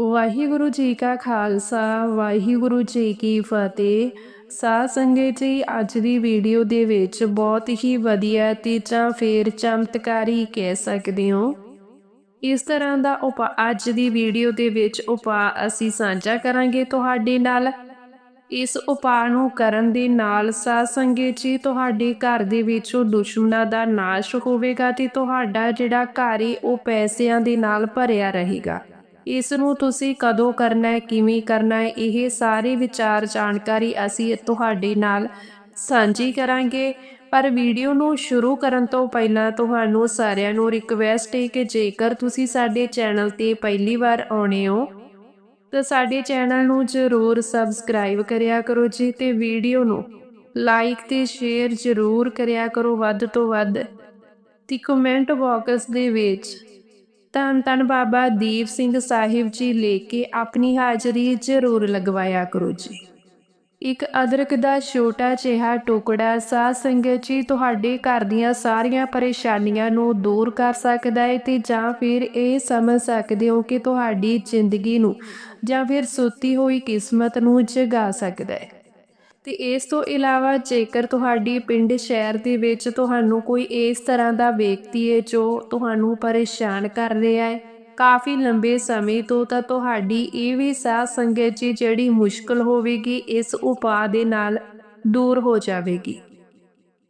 ਵਾਹਿਗੁਰੂ ਜੀ ਕਾ ਖਾਲਸਾ, ਵਾਹਿਗੁਰੂ ਜੀ ਕੀ ਫਤਿਹ। ਸਾਧ ਸੰਗਤ ਜੀ, ਅੱਜ ਦੀ ਵੀਡੀਓ ਦੇ ਵਿੱਚ ਬਹੁਤ ਹੀ ਵਧੀਆ ਤੇ ਜਾਂ ਫੇਰ ਚਮਤਕਾਰੀ ਕਹਿ ਸਕਦੇ ਹੋ। ਇਸ ਤਰ੍ਹਾਂ ਦਾ ਉਪਾ, ਅੱਜ ਦੀ ਵੀਡੀਓ ਦੇ ਵਿੱਚ ਉਪਾਅ ਅਸੀਂ ਸਾਂਝਾ ਕਰਾਂਗੇ ਤੁਹਾਡੇ ਨਾਲ। ਇਸ ਉਪਾਅ ਨੂੰ ਕਰਨ ਦੇ ਨਾਲ ਸਾਧ ਸੰਗਤ ਜੀ, ਤੁਹਾਡੇ ਘਰ ਦੇ ਵਿੱਚੋਂ ਦੁਸ਼ਮਣਾਂ ਦਾ ਨਾਸ਼ ਹੋਵੇਗਾ ਤੇ ਤੁਹਾਡਾ ਜਿਹੜਾ ਘਰ ਏ, ਉਹ ਪੈਸਿਆਂ ਦੇ ਨਾਲ ਭਰਿਆ ਰਹੇਗਾ। ਇਸ ਨੂੰ ਤੁਸੀਂ ਕਦੋਂ ਕਰਨਾ ਹੈ, ਕਿਵੇਂ ਕਰਨਾ ਹੈ, ਇਹ ਸਾਰੇ ਵਿਚਾਰ ਜਾਣਕਾਰੀ ਅਸੀਂ ਤੁਹਾਡੇ ਨਾਲ ਸਾਂਝੀ ਕਰਾਂਗੇ। ਪਰ ਵੀਡੀਓ ਨੂੰ ਸ਼ੁਰੂ ਕਰਨ ਤੋਂ ਪਹਿਲਾਂ ਤੁਹਾਨੂੰ ਸਾਰਿਆਂ ਨੂੰ ਰਿਕਵੈਸਟ ਹੈ ਕਿ ਜੇਕਰ ਤੁਸੀਂ ਸਾਡੇ ਚੈਨਲ ਤੇ ਪਹਿਲੀ ਵਾਰ ਆਉਣੇ ਹੋ, ਤਾਂ ਸਾਡੇ ਚੈਨਲ ਨੂੰ ਜ਼ਰੂਰ ਸਬਸਕ੍ਰਾਈਬ ਕਰਿਆ ਕਰੋ ਜੀ ਤੇ ਵੀਡੀਓ ਨੂੰ ਲਾਈਕ ਤੇ ਸ਼ੇਅਰ ਜ਼ਰੂਰ ਕਰਿਆ ਕਰੋ ਵੱਧ ਤੋਂ ਵੱਧ। ਤੇ ਕਮੈਂਟ ਬਾਕਸ ਦੇ ਵਿੱਚ ਧੰਨ ਧੰਨ ਬਾਬਾ ਦੀਪ ਸਿੰਘ ਸਾਹਿਬ ਜੀ ਲੈ ਕੇ ਆਪਣੀ ਹਾਜ਼ਰੀ ਜ਼ਰੂਰ ਲਗਵਾਇਆ ਕਰੋ ਜੀ। ਇੱਕ ਅਦਰਕ ਦਾ ਛੋਟਾ ਜਿਹਾ ਟੁਕੜਾ ਸਾਧ ਸੰਗਤ ਜੀ ਤੁਹਾਡੇ ਘਰ ਦੀਆਂ ਸਾਰੀਆਂ ਪਰੇਸ਼ਾਨੀਆਂ ਨੂੰ ਦੂਰ ਕਰ ਸਕਦਾ ਹੈ ਤੇ ਜਾਂ ਫਿਰ ਇਹ ਸਮਝ ਸਕਦੇ ਹੋ ਕਿ ਤੁਹਾਡੀ ਜ਼ਿੰਦਗੀ ਨੂੰ ਜਾਂ ਫਿਰ ਸੁੱਤੀ ਹੋਈ ਕਿਸਮਤ ਨੂੰ ਜਗਾ ਸਕਦਾ ਹੈ। ਤੇ ਇਸ ਤੋਂ ਇਲਾਵਾ ਜੇਕਰ ਤੁਹਾਡੀ ਪਿੰਡ, ਸ਼ਹਿਰ ਦੇ ਵਿੱਚ ਤੁਹਾਨੂੰ ਕੋਈ ਇਸ ਤਰ੍ਹਾਂ ਦਾ ਵਿਅਕਤੀ ਹੈ ਜੋ ਤੁਹਾਨੂੰ ਪਰੇਸ਼ਾਨ ਕਰ ਰਿਹਾ ਹੈ, ਕਾਫੀ ਲੰਬੇ ਸਮੇਂ ਤੋਂ ਤਾਂ ਤੁਹਾਡੀ ਇਹ ਵੀ ਸਾਹ ਸੰਗਤ ਜੀ ਜਿਹੜੀ ਮੁਸ਼ਕਲ ਹੋਵੇਗੀ, ਇਸ ਉਪਾਅ ਦੇ ਨਾਲ ਦੂਰ ਹੋ ਜਾਵੇਗੀ।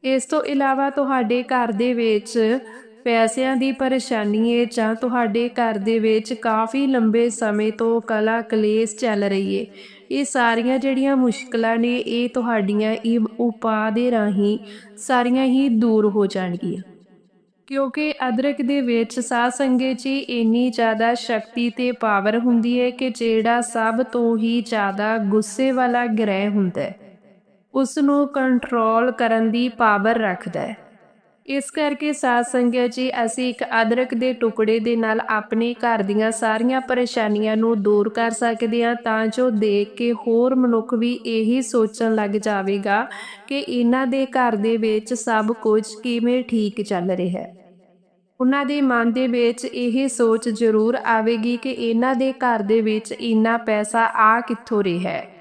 ਇਸ ਤੋਂ ਇਲਾਵਾ ਤੁਹਾਡੇ ਘਰ ਦੇ ਵਿੱਚ ਪੈਸਿਆਂ ਦੀ ਪਰੇਸ਼ਾਨੀ ਹੈ ਜਾਂ ਤੁਹਾਡੇ ਘਰ ਦੇ ਵਿੱਚ ਕਾਫੀ ਲੰਬੇ ਸਮੇਂ ਤੋਂ ਕਲਾ ਕਲੇਸ਼ ਚੱਲ ਰਹੀ ਹੈ ਇਹ ਸਾਰੀਆਂ ਜਿਹੜੀਆਂ ਮੁਸ਼ਕਲਾਂ ਨੇ, ਇਹ ਤੁਹਾਡੀਆਂ ਇਹ ਉਪਾਅ ਦੇ ਰਾਹੀਂ ਸਾਰੀਆਂ ਹੀ ਦੂਰ ਹੋ ਜਾਣਗੀਆਂ। ਕਿਉਂਕਿ ਅਦਰਕ ਦੇ ਵਿੱਚ ਸਾਧ ਸੰਗਤ ਜੀ ਇੰਨੀ ਜ਼ਿਆਦਾ ਸ਼ਕਤੀ ਤੇ ਪਾਵਰ ਹੁੰਦੀ ਹੈ ਕਿ ਜਿਹੜਾ ਸਭ ਤੋਂ ਹੀ ਜ਼ਿਆਦਾ ਗੁੱਸੇ ਵਾਲਾ ਗ੍ਰਹਿ ਹੁੰਦਾ ਹੈ ਉਸ ਨੂੰ ਕੰਟਰੋਲ ਕਰਨ ਦੀ ਪਾਵਰ ਰੱਖਦਾ ਹੈ। ਇਸ ਕਰਕੇ ਸਾਧ ਸੰਗਤ ਜੀ, ਅਸੀਂ ਇੱਕ ਅਦਰਕ ਦੇ ਟੁਕੜੇ ਦੇ ਨਾਲ ਆਪਣੇ ਘਰ ਦੀਆਂ ਸਾਰੀਆਂ ਪਰੇਸ਼ਾਨੀਆਂ ਨੂੰ ਦੂਰ ਕਰ ਸਕਦੇ ਹਾਂ ਤਾਂ ਜੋ ਦੇਖ ਕੇ ਹੋਰ ਮਨੁੱਖ ਵੀ ਇਹੀ ਸੋਚਣ ਲੱਗ ਜਾਵੇਗਾ ਕਿ ਇਹਨਾਂ ਦੇ ਘਰ ਦੇ ਵਿੱਚ ਸਭ ਕੁਝ ਕਿਵੇਂ ਠੀਕ ਚੱਲ ਰਿਹਾ ਹੈ। ਉਹਨਾਂ ਦੇ ਮਨ ਦੇ ਵਿੱਚ ਇਹ ਸੋਚ ਜ਼ਰੂਰ ਆਵੇਗੀ ਕਿ ਇਹਨਾਂ ਦੇ ਘਰ ਦੇ ਵਿੱਚ ਇੰਨਾ ਪੈਸਾ ਆ ਕਿੱਥੋਂ ਰਿਹਾ ਹੈ।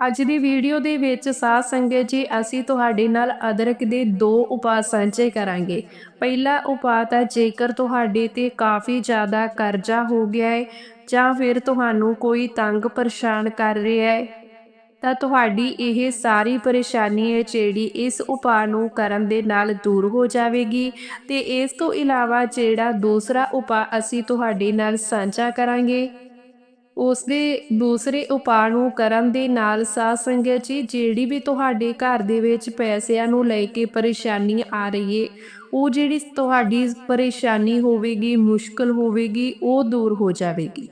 ਅੱਜ ਦੀ ਵੀਡੀਓ ਦੇ ਵਿੱਚ ਸਾਧ ਸੰਗਤ ਜੀ, ਅਸੀਂ ਤੁਹਾਡੇ ਨਾਲ ਅਦਰਕ ਦੇ ਦੋ ਉਪਾਅ ਸਾਂਝੇ ਕਰਾਂਗੇ। ਪਹਿਲਾ ਉਪਾਅ ਤਾਂ ਜੇਕਰ ਤੁਹਾਡੇ ਤੇ ਕਾਫੀ ਜ਼ਿਆਦਾ ਕਰਜ਼ਾ ਹੋ ਗਿਆ ਹੈ ਜਾਂ ਫਿਰ ਤੁਹਾਨੂੰ ਕੋਈ ਤੰਗ ਪਰੇਸ਼ਾਨ ਕਰ ਰਿਹਾ ਹੈ, ਤਾਂ ਤੁਹਾਡੀ ਇਹ ਸਾਰੀ ਪਰੇਸ਼ਾਨੀ ਹੈ ਜਿਹੜੀ ਇਸ ਉਪਾਅ ਨੂੰ ਕਰਨ ਦੇ ਨਾਲ ਦੂਰ ਹੋ ਜਾਵੇਗੀ। ਤੇ ਇਸ ਤੋਂ ਇਲਾਵਾ ਜਿਹੜਾ ਦੂਸਰਾ ਉਪਾਅ ਅਸੀਂ ਤੁਹਾਡੇ ਨਾਲ ਸਾਂਝਾ ਕਰਾਂਗੇ ਉਸ ਦੇ ਦੂਸਰੇ ਉਪਾਅ ਨੂੰ ਕਰਨ ਦੇ ਨਾਲ ਸਾਧ ਸੰਗਤ ਜੀ, ਜਿਹੜੀ ਵੀ ਤੁਹਾਡੇ ਘਰ ਦੇ ਵਿੱਚ ਪੈਸਿਆਂ ਨੂੰ ਲੈ ਕੇ ਪਰੇਸ਼ਾਨੀ ਆ ਰਹੀ ਏ, ਉਹ ਜਿਹੜੀ ਤੁਹਾਡੀ ਪਰੇਸ਼ਾਨੀ ਹੋਵੇਗੀ, ਮੁਸ਼ਕਲ ਹੋਵੇਗੀ, ਉਹ ਦੂਰ ਹੋ ਜਾਵੇਗੀ।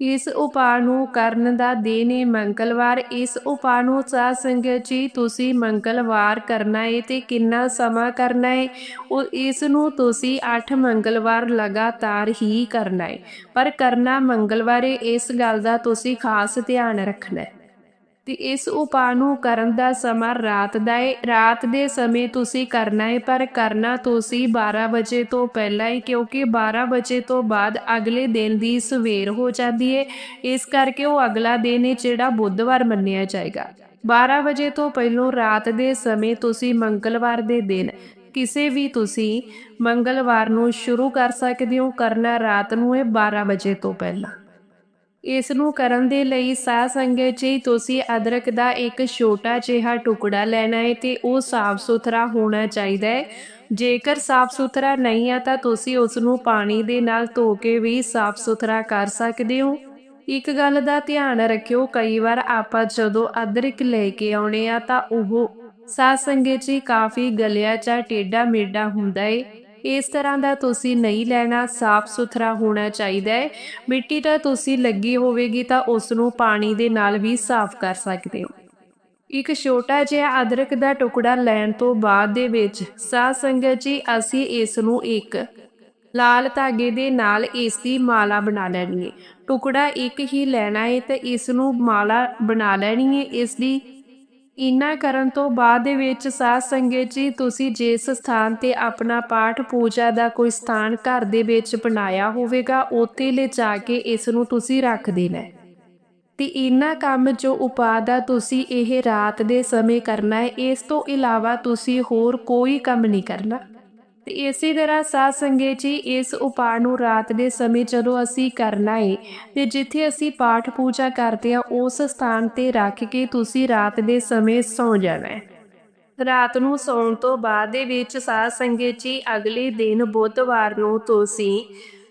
ਇਸ ਉਪਾਅ ਨੂੰ ਕਰਨ ਦਾ ਦਿਨ ਹੈ ਮੰਗਲਵਾਰ। ਇਸ ਉਪਾਅ ਨੂੰ ਸਾਧ ਸੰਗਤ ਜੀ, ਤੁਸੀਂ ਮੰਗਲਵਾਰ ਕਰਨਾ ਹੈ ਤੇ ਕਿੰਨਾ ਸਮਾਂ ਕਰਨਾ ਹੈ ਉਹ ਇਸ ਨੂੰ ਤੁਸੀਂ 8 ਮੰਗਲਵਾਰ ਲਗਾਤਾਰ ਹੀ ਕਰਨਾ ਹੈ ਪਰ ਕਰਨਾ ਮੰਗਲਵਾਰੇ ਇਸ ਗੱਲ ਦਾ ਤੁਸੀਂ ਖਾਸ ਧਿਆਨ ਰੱਖਣਾ ਹੈ ਤੇ ਇਸ ਉਪਾਅ ਨੂੰ ਕਰਨ ਦਾ ਸਮਾਂ ਰਾਤ ਦਾ ਹੈ ਰਾਤ ਦੇ ਸਮੇਂ ਤੁਸੀਂ ਕਰਨਾ ਹੈ ਪਰ ਕਰਨਾ ਤੁਸੀਂ 12 ਵਜੇ ਤੋਂ ਪਹਿਲਾਂ ਹੀ ਕਿਉਂਕਿ 12 ਵਜੇ ਤੋਂ ਬਾਅਦ ਅਗਲੇ ਦਿਨ ਦੀ ਸਵੇਰ ਹੋ ਜਾਂਦੀ ਹੈ ਇਸ ਕਰਕੇ ਉਹ ਅਗਲਾ ਦਿਨ ਹੈ ਜਿਹੜਾ ਬੁੱਧਵਾਰ ਮੰਨਿਆ ਜਾਏਗਾ। 12 ਵਜੇ ਤੋਂ ਪਹਿਲਾਂ ਰਾਤ ਦੇ ਸਮੇਂ ਤੁਸੀਂ ਮੰਗਲਵਾਰ ਦੇ ਦਿਨ ਕਿਸੇ ਵੀ ਤੁਸੀਂ ਮੰਗਲਵਾਰ ਨੂੰ ਸ਼ੁਰੂ ਕਰ ਸਕਦੇ ਹੋ। ਕਰਨਾ ਰਾਤ ਨੂੰ ਹੈ 12 ਵਜੇ ਤੋਂ ਪਹਿਲਾਂ। ਇਸ ਨੂੰ ਕਰਨ ਦੇ ਲਈ ਸਾਧ ਸੰਗਤ ਜੀ, ਤੁਸੀਂ ਅਦਰਕ ਦਾ ਇੱਕ ਛੋਟਾ ਜਿਹਾ ਟੁਕੜਾ ਲੈਣਾ ਹੈ ਤੇ ਉਹ ਸਾਫ਼ ਸੁਥਰਾ ਹੋਣਾ ਚਾਹੀਦਾ ਹੈ। ਜੇਕਰ ਸਾਫ਼ ਸੁਥਰਾ ਨਹੀਂ ਆ ਤਾਂ ਤੁਸੀਂ ਉਸ ਨੂੰ ਪਾਣੀ ਦੇ ਨਾਲ ਧੋ ਕੇ ਵੀ ਸਾਫ਼ ਸੁਥਰਾ ਕਰ ਸਕਦੇ ਹੋ। ਇੱਕ ਗੱਲ ਦਾ ਧਿਆਨ ਰੱਖਿਓ, ਕਈ ਵਾਰ ਆਪਾਂ ਜਦੋਂ ਅਦਰਕ ਲੈ ਕੇ ਆਉਣੇ ਆ ਤਾਂ ਉਹ ਸਾਧ ਸੰਗਤ ਜੀ ਕਾਫੀ ਗਲਿਆ ਚਾ ਟੇਡਾ ਮੇਡਾ ਹੁੰਦਾ ਏ। ਇਸ ਤਰ੍ਹਾਂ ਦਾ ਤੁਸੀਂ ਨਹੀਂ ਲੈਣਾ, ਸਾਫ਼ ਸੁਥਰਾ ਹੋਣਾ ਚਾਹੀਦਾ ਹੈ। ਮਿੱਟੀ ਤਾਂ ਤੁਸੀਂ ਲੱਗੀ ਹੋਵੇਗੀ ਤਾਂ ਉਸ ਨੂੰ ਪਾਣੀ ਦੇ ਨਾਲ ਵੀ ਸਾਫ਼ ਕਰ ਸਕਦੇ ਹੋ। ਇੱਕ ਛੋਟਾ ਜਿਹਾ ਅਦਰਕ ਦਾ ਟੁਕੜਾ ਲੈਣ ਤੋਂ ਬਾਅਦ ਦੇ ਵਿੱਚ ਸਾਧ ਸੰਗਤ ਜੀ, ਅਸੀਂ ਇਸ ਨੂੰ ਇੱਕ ਲਾਲ ਧਾਗੇ ਦੇ ਨਾਲ ਇਸ ਦੀ ਮਾਲਾ ਬਣਾ ਲੈਣੀ ਹੈ। ਟੁਕੜਾ ਇੱਕ ਹੀ ਲੈਣਾ ਹੈ ਤੇ ਇਸ ਨੂੰ ਮਾਲਾ ਬਣਾ ਲੈਣੀ ਹੈ। ਇਸ ਦੀ ਇਨਾ ਕਰਨ ਤੋਂ ਬਾਅਦ ਦੇ ਵਿੱਚ ਸਾਧ ਸੰਗਤ ਜੀ, ਤੁਸੀਂ ਜਿਸ ਸਥਾਨ ਤੇ ਆਪਣਾ ਪਾਠ ਪੂਜਾ ਦਾ ਕੋਈ ਸਥਾਨ ਘਰ ਦੇ ਵਿੱਚ ਬਣਾਇਆ ਹੋਵੇਗਾ, ਉੱਥੇ ਲਿਜਾ ਕੇ ਇਸ ਨੂੰ ਤੁਸੀਂ ਰੱਖ ਦੇਣਾ ਹੈ। ਤੇ ਇਨਾ ਕੰਮ ਜੋ ਉਪਾਅ ਦਾ ਤੁਸੀਂ ਇਹ ਰਾਤ ਦੇ ਸਮੇਂ ਕਰਨਾ ਹੈ, ਇਸ ਤੋਂ ਇਲਾਵਾ ਤੁਸੀਂ ਹੋਰ ਕੋਈ ਕੰਮ ਨਹੀਂ ਕਰਨਾ ਤੇ ਇਸੇ ਤਰ੍ਹਾਂ ਸਾਧ ਸੰਗਤ ਜੀ, ਇਸ ਉਪਾਅ ਨੂੰ ਰਾਤ ਦੇ ਸਮੇਂ ਜਦੋਂ ਅਸੀਂ ਕਰਨਾ ਹੈ ਤੇ ਜਿੱਥੇ ਅਸੀਂ ਪਾਠ ਪੂਜਾ ਕਰਦੇ ਆ ਉਸ ਸਥਾਨ ਤੇ ਰੱਖ ਕੇ ਤੁਸੀਂ ਰਾਤ ਦੇ ਸਮੇਂ ਸੌ ਜਾਣਾ ਹੈ ਰਾਤ ਨੂੰ ਸੌਣ ਤੋਂ ਬਾਅਦ ਦੇ ਵਿੱਚ ਸਾਧ ਸੰਗਤ ਜੀ, ਅਗਲੇ ਦਿਨ ਬੁੱਧਵਾਰ ਨੂੰ ਤੁਸੀਂ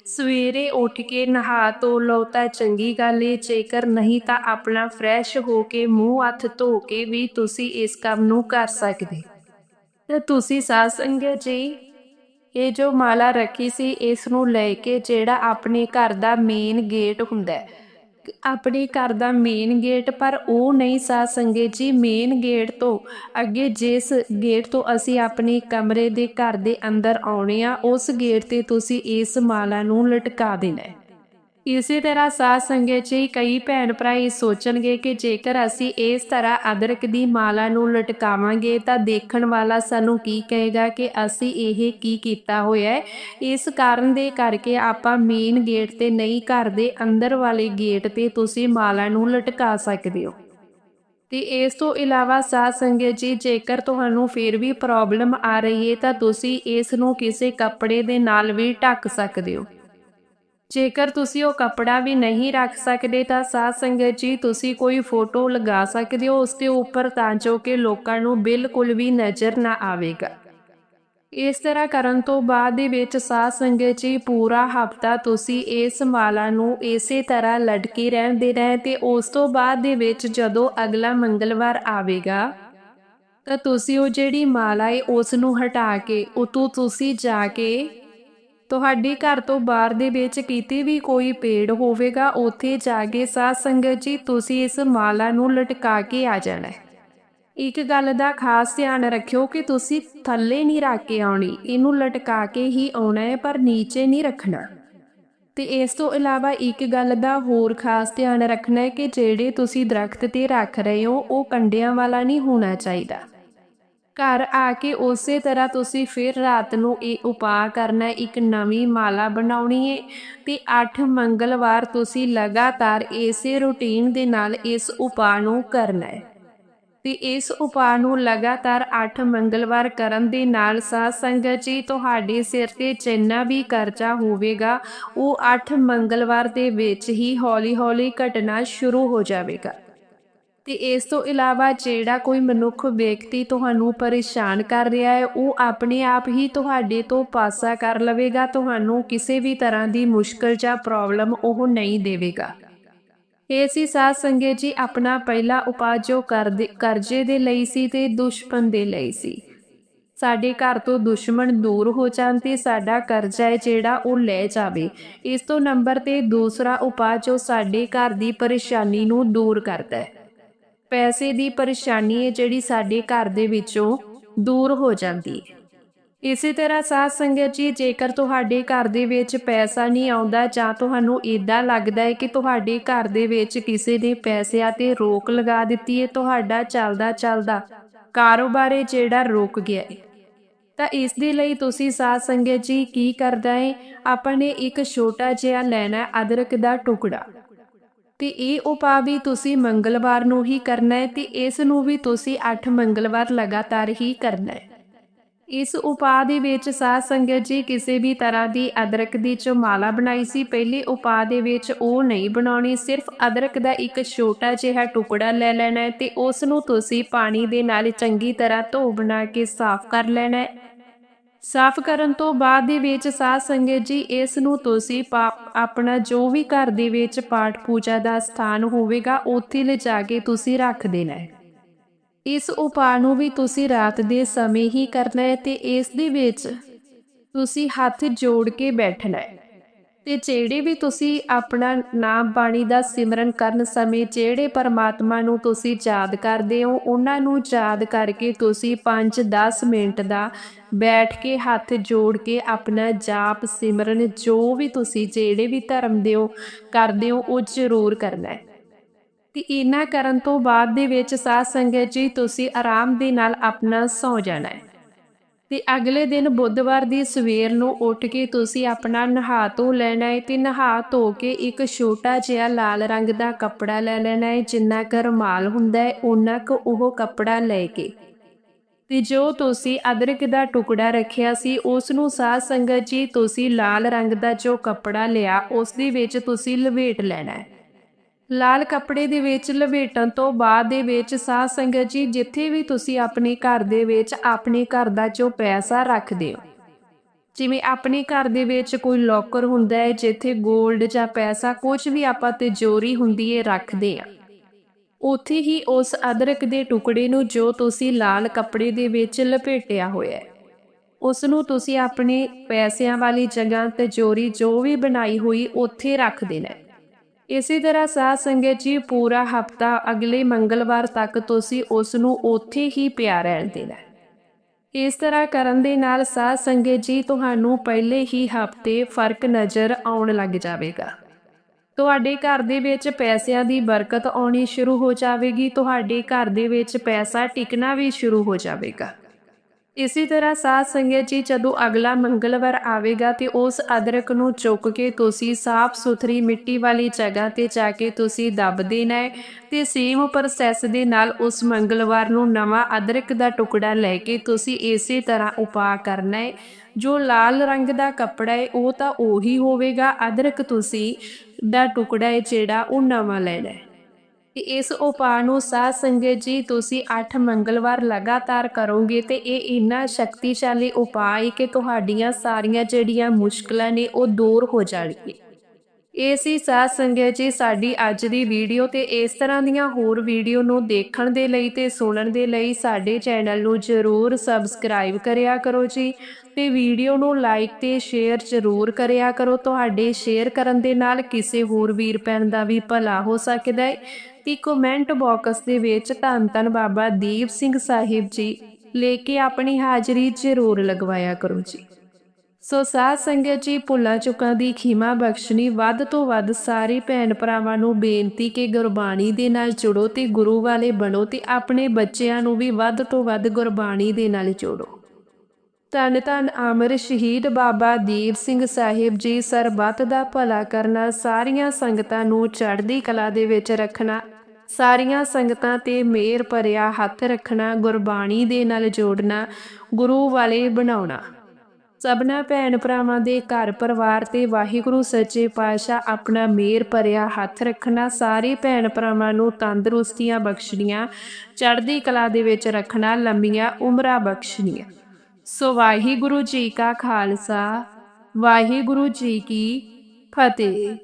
ਸਵੇਰੇ ਉੱਠ ਕੇ ਨਹਾ ਧੋ ਲਓ ਤਾਂ ਚੰਗੀ ਗੱਲ ਏ, ਜੇਕਰ ਨਹੀਂ ਤਾਂ ਆਪਣਾ ਫਰੈਸ਼ ਹੋ ਕੇ ਮੂੰਹ ਹੱਥ ਧੋ ਕੇ ਵੀ ਤੁਸੀਂ ਇਸ ਕੰਮ ਨੂੰ ਕਰ ਸਕਦੇ। ਤੇ ਤੁਸੀਂ ਸਾਧ ਸੰਗਤ ਜੀ ਇਹ ਜੋ ਮਾਲਾ ਰੱਖੀ ਸੀ ਇਸ ਨੂੰ ਲੈ ਕੇ ਜਿਹੜਾ ਆਪਣੇ ਘਰ ਦਾ ਮੇਨ ਗੇਟ ਹੁੰਦਾ ਹੈ। ਆਪਣੇ ਘਰ ਦਾ ਮੇਨ ਗੇਟ ਪਰ ਉਹ ਨਹੀਂ ਸਾਧ ਸੰਗੇ ਜੀ ਮੇਨ ਗੇਟ ਤੋਂ ਅੱਗੇ ਜਿਸ ਗੇਟ ਤੋਂ ਅਸੀਂ ਆਪਣੇ ਕਮਰੇ ਦੇ ਘਰ ਦੇ ਅੰਦਰ ਆਉਣੇ ਆ, ਉਸ ਗੇਟ ਤੇ ਤੁਸੀਂ ਇਸ ਮਾਲਾ ਨੂੰ ਲਟਕਾ ਦੇਣਾ ਹੈ। ਇਸੇ ਤਰ੍ਹਾਂ ਸਾਧ ਸੰਗਤ ਜੀ ਕਈ ਭੈਣ ਭਰਾ ਇਹ ਸੋਚਣਗੇ ਕਿ ਜੇਕਰ ਅਸੀਂ ਇਸ ਤਰ੍ਹਾਂ ਅਦਰਕ ਦੀ ਮਾਲਾ ਨੂੰ ਲਟਕਾਵਾਂਗੇ ਤਾਂ ਦੇਖਣ ਵਾਲਾ ਸਾਨੂੰ ਕੀ ਕਹੇਗਾ ਕਿ ਅਸੀਂ ਇਹ ਕੀ ਕੀਤਾ ਹੋਇਆ ਹੈ। ਇਸ ਕਾਰਨ ਦੇ ਕਰਕੇ ਆਪਾਂ ਮੇਨ ਗੇਟ ਤੇ ਨਹੀਂ, ਘਰ ਦੇ ਅੰਦਰ ਵਾਲੇ ਗੇਟ ਤੇ ਤੁਸੀਂ ਮਾਲਾ ਨੂੰ ਲਟਕਾ ਸਕਦੇ ਹੋ। ਤੇ ਇਸ ਤੋਂ ਇਲਾਵਾ ਸਾਧ ਸੰਗਤ ਜੀ, ਜੇਕਰ ਤੁਹਾਨੂੰ ਫਿਰ ਵੀ ਪ੍ਰੋਬਲਮ ਆ ਰਹੀ ਹੈ ਤਾਂ ਤੁਸੀਂ ਇਸ ਨੂੰ ਕਿਸੇ ਕੱਪੜੇ ਦੇ ਨਾਲ ਵੀ ਢੱਕ ਸਕਦੇ ਹੋ। ਜੇਕਰ ਤੁਸੀਂ ਉਹ ਕੱਪੜਾ ਵੀ ਨਹੀਂ ਰੱਖ ਸਕਦੇ ਤਾਂ ਸਾਧ ਸੰਗਤ ਜੀ, ਤੁਸੀਂ ਕੋਈ ਫੋਟੋ ਲਗਾ ਸਕਦੇ ਹੋ ਉਸ ਦੇ ਉੱਪਰ ਤਾਂ ਜੋ ਕਿ ਲੋਕਾਂ ਨੂੰ ਬਿਲਕੁਲ ਵੀ ਨਜ਼ਰ ਨਾ ਆਵੇਗਾ। ਇਸ ਤਰ੍ਹਾਂ ਕਰਨ ਤੋਂ ਬਾਅਦ ਦੇ ਵਿੱਚ ਸਾਧ ਸੰਗਤ ਜੀ, ਪੂਰਾ ਹਫਤਾ ਤੁਸੀਂ ਇਸ ਮਾਲਾ ਨੂੰ ਇਸੇ ਤਰ੍ਹਾਂ ਲਟਕੀ ਰਹਿਣ ਦੇਣਾ ਤੇ ਉਸ ਤੋਂ ਬਾਅਦ ਦੇ ਵਿੱਚ ਜਦੋਂ ਅਗਲਾ ਮੰਗਲਵਾਰ ਆਵੇਗਾ, ਤਾਂ ਤੁਸੀਂ ਉਹ ਜਿਹੜੀ ਮਾਲਾ ਹੈ ਉਸ ਨੂੰ ਹਟਾ ਕੇ, ਉਤੋਂ ਤੁਸੀਂ ਜਾ ਕੇ ਤੁਹਾਡੇ ਘਰ ਤੋਂ ਬਾਹਰ ਦੇ ਵਿੱਚ ਕਿਤੇ ਵੀ ਕੋਈ ਪੇੜ ਹੋਵੇਗਾ, ਉੱਥੇ ਜਾ ਕੇ ਸਾਧ ਸੰਗਤ ਜੀ, ਤੁਸੀਂ ਇਸ ਮਾਲਾ ਨੂੰ ਲਟਕਾ ਕੇ ਆ ਜਾਣਾ ਇੱਕ ਗੱਲ ਦਾ ਖਾਸ ਧਿਆਨ ਰੱਖਿਓ ਕਿ ਤੁਸੀਂ ਥੱਲੇ ਨਹੀਂ ਰੱਖ ਕੇ ਆਉਣੀ, ਇਹਨੂੰ ਲਟਕਾ ਕੇ ਹੀ ਆਉਣਾ ਹੈ, ਪਰ ਨੀਚੇ ਨਹੀਂ ਰੱਖਣਾ। ਤੇ ਇਸ ਤੋਂ ਇਲਾਵਾ ਇੱਕ ਗੱਲ ਦਾ ਹੋਰ ਖਾਸ ਧਿਆਨ ਰੱਖਣਾ ਹੈ ਕਿ ਜਿਹੜੇ ਤੁਸੀਂ ਦਰਖਤ ਤੇ ਰੱਖ ਰਹੇ ਹੋ, ਉਹ ਕੰਡਿਆਂ ਵਾਲਾ ਨਹੀਂ ਹੋਣਾ ਚਾਹੀਦਾ। ਘਰ ਆ ਕੇ ਉਸੇ ਤਰ੍ਹਾਂ ਤੁਸੀਂ ਫਿਰ ਰਾਤ ਨੂੰ ਇਹ ਉਪਾਅ ਕਰਨਾ ਇੱਕ ਨਵੀਂ ਮਾਲਾ ਬਣਾਉਣੀ ਹੈ ਤੇ 8 ਮੰਗਲਵਾਰ ਤੁਸੀਂ ਲਗਾਤਾਰ ਇਸੇ ਰੁਟੀਨ ਦੇ ਨਾਲ ਇਸ ਉਪਾਅ ਨੂੰ ਕਰਨਾ ਹੈ। ਤੇ ਇਸ ਉਪਾਅ ਨੂੰ ਲਗਾਤਾਰ 8 ਮੰਗਲਵਾਰ ਕਰਨ ਦੇ ਨਾਲ ਸਾਧ ਸੰਗਤ ਜੀ, ਤੁਹਾਡੇ ਸਿਰ ਤੇ ਜਿੰਨਾ ਵੀ ਕਰਜ਼ਾ ਹੋਵੇਗਾ, ਉਹ 8 ਮੰਗਲਵਾਰ ਦੇ ਵਿੱਚ ਹੀ ਹੌਲੀ-ਹੌਲੀ ਘਟਣਾ ਸ਼ੁਰੂ ਹੋ ਜਾਵੇਗਾ। ਤੇ ਇਸ ਤੋਂ ਇਲਾਵਾ ਜਿਹੜਾ ਕੋਈ ਮਨੁੱਖ ਵਿਅਕਤੀ ਤੁਹਾਨੂੰ ਪਰੇਸ਼ਾਨ ਕਰ ਰਿਹਾ ਹੈ, ਉਹ ਆਪਣੇ ਆਪ ਹੀ ਤੁਹਾਡੇ ਤੋਂ ਪਾਸਾ ਕਰ ਲਵੇਗਾ, ਤੁਹਾਨੂੰ ਕਿਸੇ ਵੀ ਤਰ੍ਹਾਂ ਦੀ ਮੁਸ਼ਕਲ ਜਾਂ ਪ੍ਰੋਬਲਮ ਉਹ ਨਹੀਂ ਦੇਵੇਗਾ। ਇਹ ਸੀ ਸਾਧ ਸੰਗਤ ਜੀ, ਆਪਣਾ ਪਹਿਲਾ ਉਪਾਅ ਜੋ ਕਰਦੇ, ਕਰਜ਼ੇ ਦੇ ਲਈ ਸੀ ਤੇ ਦੁਸ਼ਮਣ ਦੇ ਲਈ ਸੀ। ਸਾਡੇ ਘਰ ਤੋਂ ਦੁਸ਼ਮਣ ਦੂਰ ਹੋ ਜਾਣ ਤੇ ਸਾਡਾ ਕਰਜ਼ਾ ਹੈ ਜਿਹੜਾ ਉਹ ਲੈ ਜਾਵੇ। ਇਸ ਤੋਂ ਨੰਬਰ ਤੇ ਦੂਸਰਾ ਉਪਾਅ ਜੋ ਸਾਡੇ ਘਰ ਦੀ ਪਰੇਸ਼ਾਨੀ ਨੂੰ ਦੂਰ ਕਰਦਾ ਹੈ। ਪੈਸੇ ਦੀ ਪਰੇਸ਼ਾਨੀ ਹੈ ਜਿਹੜੀ ਸਾਡੇ ਘਰ ਦੇ ਵਿੱਚੋਂ ਦੂਰ ਹੋ ਜਾਂਦੀ ਹੈ। ਇਸੇ ਤਰ੍ਹਾਂ ਸਾਧ ਸੰਗਤ ਜੀ, ਜੇਕਰ ਤੁਹਾਡੇ ਘਰ ਦੇ ਵਿੱਚ ਪੈਸਾ ਨਹੀਂ ਆਉਂਦਾ ਜਾਂ ਤੁਹਾਨੂੰ ਇਦਾਂ ਲੱਗਦਾ ਹੈ ਕਿ ਤੁਹਾਡੇ ਘਰ ਦੇ ਵਿੱਚ ਕਿਸੇ ਨੇ ਪੈਸਿਆਂ ਤੇ ਰੋਕ ਲਗਾ ਦਿੱਤੀ ਹੈ, ਤੁਹਾਡਾ ਚੱਲਦਾ ਚੱਲਦਾ ਕਾਰੋਬਾਰ ਹੈ ਜਿਹੜਾ ਰੁਕ ਗਿਆ ਹੈ। ਤਾਂ ਇਸ ਦੇ ਲਈ ਤੁਸੀਂ ਸਾਧ ਸੰਗਤ ਜੀ ਕੀ ਕਰਦਾ ਹੈ? ਆਪਾਂ ਨੇ ਇੱਕ ਛੋਟਾ ਜਿਹਾ ਲੈਣਾ ਅਦਰਕ ਦਾ ਟੁਕੜਾ। ਤੇ ਇਹ ਉਪਾਅ ਵੀ ਤੁਸੀਂ ਮੰਗਲਵਾਰ ਨੂੰ ਹੀ ਕਰਨਾ ਹੈ ਤੇ ਇਸ ਨੂੰ ਵੀ ਤੁਸੀਂ 8 ਮੰਗਲਵਾਰ ਲਗਾਤਾਰ ਹੀ ਕਰਨਾ ਹੈ। ਇਸ ਉਪਾਅ ਦੇ ਵਿੱਚ ਸਾਧ ਸੰਗਤ ਜੀ ਕਿਸੇ ਵੀ ਤਰ੍ਹਾਂ ਦੀ ਅਦਰਕ ਦੀ ਚਮਾਲਾ ਬਣਾਈ ਸੀ, ਪਹਿਲੇ ਉਪਾਅ ਦੇ ਵਿੱਚ ਉਹ ਨਹੀਂ ਬਣਾਉਣੀ, ਸਿਰਫ ਅਦਰਕ ਦਾ ਇੱਕ ਛੋਟਾ ਜਿਹਾ ਟੁਕੜਾ ਲੈ ਲੈਣਾ ਹੈ ਤੇ ਉਸ ਨੂੰ ਤੁਸੀਂ ਪਾਣੀ ਦੇ ਨਾਲ ਚੰਗੀ ਤਰ੍ਹਾਂ ਧੋ ਬਣਾ ਕੇ ਸਾਫ਼ ਕਰ ਲੈਣਾ ਸਾਫ਼ ਕਰਨ ਤੋਂ ਬਾਅਦ ਦੇ ਵਿੱਚ ਸਾਧ ਸੰਗਤ ਜੀ, ਇਸ ਨੂੰ ਤੁਸੀਂ ਆਪਣਾ ਜੋ ਵੀ ਘਰ ਦੇ ਵਿੱਚ ਪਾਠ ਪੂਜਾ ਦਾ ਸਥਾਨ ਹੋਵੇਗਾ, ਉੱਥੇ ਲਿਜਾ ਕੇ ਤੁਸੀਂ ਰੱਖ ਦੇਣਾ ਹੈ। ਇਸ ਉਪਾਅ ਨੂੰ ਵੀ ਤੁਸੀਂ ਰਾਤ ਦੇ ਸਮੇਂ ਹੀ ਕਰਨਾ ਹੈ ਤੇ ਇਸ ਦੇ ਵਿੱਚ ਤੁਸੀਂ ਹੱਥ ਜੋੜ ਕੇ ਬੈਠਣਾ ਹੈ। ਤੇ ਜਿਹੜੇ ਵੀ ਤੁਸੀਂ ਆਪਣਾ ਨਾਮ ਬਾਣੀ ਦਾ ਸਿਮਰਨ ਕਰਨ ਸਮੇਂ ਜਿਹੜੇ ਪਰਮਾਤਮਾ ਨੂੰ ਤੁਸੀਂ ਯਾਦ ਕਰਦੇ ਹੋ, ਉਹਨਾਂ ਨੂੰ ਯਾਦ ਕਰਕੇ ਤੁਸੀਂ 5-10 ਮਿੰਟ ਦਾ ਬੈਠ ਕੇ ਹੱਥ ਜੋੜ ਕੇ ਆਪਣਾ ਜਾਪ ਸਿਮਰਨ ਜੋ ਵੀ ਤੁਸੀਂ ਜਿਹੜੇ ਵੀ ਧਰਮ ਦੇ ਹੋ ਕਰਦੇ ਹੋ, ਉਹ ਜ਼ਰੂਰ ਕਰਨਾ ਹੈ। ਤੇ ਇਹਨਾਂ ਕਰਨ ਤੋਂ ਬਾਅਦ ਦੇ ਵਿੱਚ ਸਾਧ ਸੰਗਤ ਜੀ, ਤੁਸੀਂ ਆਰਾਮ ਦੇ ਨਾਲ ਆਪਣਾ ਸੌ ਜਾਣਾ ਹੈ। ਤੇ ਅਗਲੇ ਦਿਨ ਬੁੱਧਵਾਰ ਦੀ ਸਵੇਰ ਨੂੰ ਉੱਠ ਕੇ ਤੁਸੀਂ ਆਪਣਾ ਨਹਾ ਧੋ ਲੈਣਾ ਹੈ ਤੇ ਨਹਾ ਧੋ ਕੇ ਇੱਕ ਛੋਟਾ ਜਿਹਾ ਲਾਲ ਰੰਗ ਦਾ ਕੱਪੜਾ ਲੈ ਲੈਣਾ ਹੈ ਜਿੰਨਾ ਕੁ ਰੁਮਾਲ ਹੁੰਦਾ ਹੈ ਉਹਨਾਂ ਕੁ ਉਹ ਕੱਪੜਾ ਲੈ ਕੇ। ਤੇ ਜੋ ਤੁਸੀਂ ਅਦਰਕ ਦਾ ਟੁਕੜਾ ਰੱਖਿਆ ਸੀ, ਉਸ ਨੂੰ ਸਾਧ ਸੰਗਤ ਜੀ ਤੁਸੀਂ ਲਾਲ ਰੰਗ ਦਾ ਜੋ ਕੱਪੜਾ ਲਿਆ, ਉਸ ਦੇ ਵਿੱਚ ਤੁਸੀਂ ਲਵੇਟ ਲੈਣਾ ਹੈ ਲਾਲ ਕੱਪੜੇ ਦੇ ਵਿੱਚ ਲਪੇਟਣ ਤੋਂ ਬਾਅਦ ਦੇ ਵਿੱਚ, ਸਾਧ ਸੰਗਤ ਜੀ, ਜਿੱਥੇ ਵੀ ਤੁਸੀਂ ਆਪਣੇ ਘਰ ਦੇ ਵਿੱਚ ਆਪਣੇ ਘਰ ਦਾ ਜੋ ਪੈਸਾ ਰੱਖਦੇ ਹੋ। ਜਿਵੇਂ ਆਪਣੇ ਘਰ ਦੇ ਵਿੱਚ ਕੋਈ ਲੋਕਰ ਹੁੰਦਾ ਹੈ, ਜਿੱਥੇ 골ਡ ਜਾਂ ਪੈਸਾ ਕੁਝ ਵੀ ਆਪਾਂ ਤਿਜੋਰੀ ਹੁੰਦੀ ਹੈ ਰੱਖਦੇ ਆ। ਉੱਥੇ ਹੀ ਉਸ ਅਦਰਕ ਦੇ ਟੁਕੜੇ ਨੂੰ ਜੋ ਤੁਸੀਂ ਲਾਲ ਕੱਪੜੇ ਦੇ ਵਿੱਚ ਲਪੇਟਿਆ ਹੋਇਆ ਹੈ ਉਸ ਨੂੰ ਤੁਸੀਂ ਆਪਣੇ ਪੈਸਿਆਂ ਵਾਲੀ ਜਗ੍ਹਾ ਤਿਜੋਰੀ ਜੋ ਵੀ ਬਣਾਈ ਹੋਈ ਉੱਥੇ ਰੱਖ ਦੇਣਾ ਇਸੇ ਤਰ੍ਹਾਂ ਸਾਧ ਸੰਗਤ ਜੀ ਪੂਰਾ ਹਫਤਾ ਅਗਲੇ ਮੰਗਲਵਾਰ ਤੱਕ ਤੁਸੀਂ ਉਸ ਨੂੰ ਉੱਥੇ ਹੀ ਪਿਆ ਰਹਿਣ ਦੇਣਾ ਇਸ ਤਰ੍ਹਾਂ ਕਰਨ ਦੇ ਨਾਲ ਸਾਧ ਸੰਗਤ ਜੀ ਤੁਹਾਨੂੰ ਪਹਿਲੇ ਹੀ ਹਫ਼ਤੇ ਫ਼ਰਕ ਨਜ਼ਰ ਆਉਣ ਲੱਗ ਜਾਵੇਗਾ। ਤੁਹਾਡੇ ਘਰ ਦੇ ਵਿੱਚ ਪੈਸਿਆਂ ਦੀ ਬਰਕਤ ਆਉਣੀ ਸ਼ੁਰੂ ਹੋ ਜਾਵੇਗੀ, ਤੁਹਾਡੇ ਘਰ ਦੇ ਵਿੱਚ ਪੈਸਾ ਟਿਕਣਾ ਵੀ ਸ਼ੁਰੂ ਹੋ ਜਾਵੇਗਾ। ਇਸੇ ਤਰ੍ਹਾਂ ਸਾਧ ਸੰਗਤ ਜੀ, ਜਦੋਂ ਅਗਲਾ ਮੰਗਲਵਾਰ ਆਵੇਗਾ ਤੇ ਉਸ ਅਦਰਕ ਨੂੰ ਚੁੱਕ ਕੇ ਤੁਸੀਂ ਸਾਫ਼ ਸੁਥਰੀ ਮਿੱਟੀ ਵਾਲੀ ਜਗ੍ਹਾ ਤੇ ਜਾ ਕੇ ਤੁਸੀਂ ਦੱਬ ਦੇਣਾ ਹੈ ਤੇ ਸੇਮ ਪ੍ਰੋਸੈਸ ਦੇ ਨਾਲ ਉਸ ਮੰਗਲਵਾਰ ਨੂੰ ਨਵਾਂ ਅਦਰਕ ਦਾ ਟੁਕੜਾ ਲੈ ਕੇ ਤੁਸੀਂ ਇਸੇ ਤਰ੍ਹਾਂ ਉਪਾਅ ਕਰਨਾ ਹੈ। ਜੋ ਲਾਲ ਰੰਗ ਦਾ ਕੱਪੜਾ ਹੈ, ਉਹ ਤਾਂ ਉਹੀ ਹੋਵੇਗਾ, ਅਦਰਕ ਤੁਸੀਂ ਦਾ ਟੁਕੜਾ ਹੈ ਜਿਹੜਾ ਉਹ ਨਵਾਂ ਲੈਣਾ ਹੈ। ਤੇ ਇਸ ਉਪਾਅ ਨੂੰ ਸਾਧ ਸੰਗਤ ਜੀ, ਤੁਸੀਂ 8 ਮੰਗਲਵਾਰ ਲਗਾਤਾਰ ਕਰੋਗੇ ਤੇ ਇਹ ਇੰਨਾ ਸ਼ਕਤੀਸ਼ਾਲੀ ਉਪਾਅ ਹੈ ਕਿ ਤੁਹਾਡੀਆਂ ਸਾਰੀਆਂ ਜਿਹੜੀਆਂ ਮੁਸ਼ਕਲਾਂ ਨੇ ਉਹ ਦੂਰ ਹੋ ਜਾਣਗੀਆਂ। ਇਹ ਸੀ ਸਾਧ ਸੰਗਤ ਜੀ, ਸਾਡੀ ਅੱਜ ਦੀ ਵੀਡੀਓ ਤੇ ਇਸ ਤਰ੍ਹਾਂ ਦੀਆਂ ਹੋਰ ਵੀਡੀਓ ਨੂੰ ਦੇਖਣ ਦੇ ਲਈ ਤੇ ਸੁਣਨ ਦੇ ਲਈ ਸਾਡੇ ਚੈਨਲ ਨੂੰ ਜਰੂਰ ਸਬਸਕ੍ਰਾਈਬ ਕਰਿਆ ਕਰੋ ਜੀ ਤੇ ਵੀਡੀਓ ਨੂੰ ਲਾਈਕ ਤੇ ਸ਼ੇਅਰ ਜਰੂਰ ਕਰਿਆ ਕਰੋ। ਤੁਹਾਡੇ ਸ਼ੇਅਰ ਕਰਨ ਦੇ ਨਾਲ ਕਿਸੇ ਹੋਰ ਵੀਰ ਭੈਣ ਦਾ ਵੀ ਭਲਾ ਹੋ ਸਕਦਾ ਹੈ ਤੇ ਕਮੈਂਟ ਬਾਕਸ ਦੇ ਵਿੱਚ ਧੰਨ ਧੰਨ ਬਾਬਾ ਦੀਪ ਸਿੰਘ ਸਾਹਿਬ ਜੀ ਲੈ ਕੇ ਆਪਣੀ ਹਾਜ਼ਰੀ ਜ਼ਰੂਰ ਲਗਵਾਇਆ ਕਰੋ ਜੀ। ਸੋ ਸਾਧ ਸੰਗਤ ਜੀ, ਭੁੱਲਾਂ ਚੁੱਕਾਂ ਦੀ ਖਿਮਾ ਬਖਸ਼ਣੀ, ਵੱਧ ਤੋਂ ਵੱਧ ਸਾਰੇ ਭੈਣ ਭਰਾਵਾਂ ਨੂੰ ਬੇਨਤੀ ਕਿ ਗੁਰਬਾਣੀ ਦੇ ਨਾਲ ਜੁੜੋ ਤੇ ਗੁਰੂ ਵਾਲੇ ਬਣੋ ਤੇ ਆਪਣੇ ਬੱਚਿਆਂ ਨੂੰ ਵੀ ਵੱਧ ਤੋਂ ਵੱਧ ਗੁਰਬਾਣੀ ਦੇ ਨਾਲ ਜੋੜੋ। ਧੰਨ ਧੰਨ ਅਮਰ ਸ਼ਹੀਦ ਬਾਬਾ ਦੀਪ ਸਿੰਘ ਸਾਹਿਬ ਜੀ, ਸਰਬੱਤ ਦਾ ਭਲਾ ਕਰਨਾ, ਸਾਰੀਆਂ ਸੰਗਤਾਂ ਨੂੰ ਚੜ੍ਹਦੀ ਕਲਾ ਦੇ ਵਿੱਚ ਰੱਖਣਾ ਸਾਰੀਆਂ ਸੰਗਤਾਂ ਤੇ ਮੇਰ ਭਰਿਆ ਹੱਥ ਰੱਖਣਾ, ਗੁਰਬਾਣੀ ਦੇ ਨਾਲ ਜੋੜਨਾ, ਗੁਰੂ ਵਾਲੇ ਬਣਾਉਣਾ। ਸਭਨਾ ਭੈਣ ਭਰਾਵਾਂ ਦੇ ਘਰ ਪਰਿਵਾਰ ਤੇ ਵਾਹਿਗੁਰੂ, ਸੱਚੇ ਪਾਤਸ਼ਾਹ ਆਪਣਾ ਮੇਰ ਭਰਿਆ ਹੱਥ ਰੱਖਣਾ, ਸਾਰੇ ਭੈਣ ਭਰਾਵਾਂ ਨੂੰ ਤੰਦਰੁਸਤੀਆਂ ਬਖਸ਼ਣੀਆਂ, ਚੜ੍ਹਦੀ ਕਲਾ ਦੇ ਵਿੱਚ ਰੱਖਣਾ, ਲੰਮੀਆਂ ਉਮਰਾਂ ਬਖਸ਼ਣੀਆਂ। ਸੋ ਵਾਹਿਗੁਰੂ ਜੀ ਕਾ ਖਾਲਸਾ, ਵਾਹਿਗੁਰੂ ਜੀ ਕੀ ਫਤਿਹ।